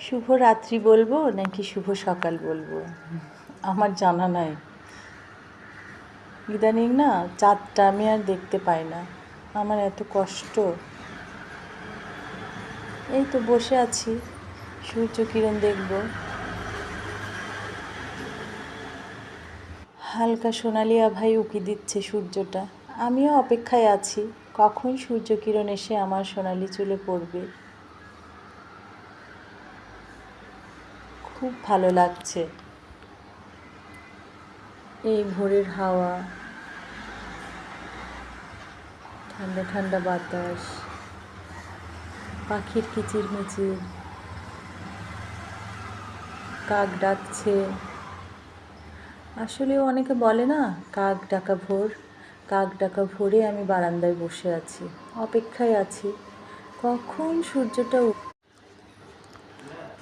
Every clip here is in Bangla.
শুভ রাত্রি বলব নাকি শুভ সকাল বলব? আমার জানা নাই। ইদানিং না চাঁদটা আমি আর দেখতে পাই না। আমার এত কষ্ট। এই তো বসে আছি, সূর্য কিরণ দেখব। হালকা সোনালি আভাই উকি দিচ্ছে সূর্যটা। আমিও অপেক্ষায় আছি, কখন সূর্য কিরণ এসে আমার সোনালি চুলে পড়বে। খুব ভালো লাগছে। এই ভোরের হাওয়া, ঠান্ডা ঠান্ডা বাতাস, পাখির কিচির মিচির কাক ডাকছে। আসলে অনেকে বলে না, কাক ডাকা ভোর, কাক ডাকা ভোরে আমি বারান্দায় বসে আছি, অপেক্ষায় আছি। কখন সূর্যটা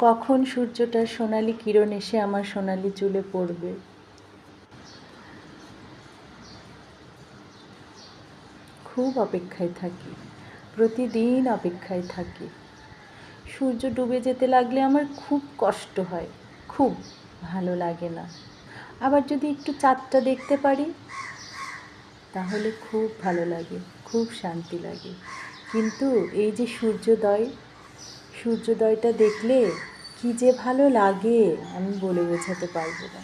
কখন সূর্যটার সোনালি কিরণ এসে আমার সোনালি চুলে পড়বে? খুব অপেক্ষায় থাকি, প্রতিদিন অপেক্ষায় থাকি। সূর্য ডুবে যেতে লাগলে আমার খুব কষ্ট হয়, খুব ভালো লাগে না। আবার যদি একটু চাঁদটা দেখতে পারি, তাহলে খুব ভালো লাগে, খুব শান্তি লাগে। কিন্তু এই যে সূর্যোদয়, সূর্যোদয়টা দেখলে কি যে ভালো লাগে আমি বলে বোঝাতে পারব না।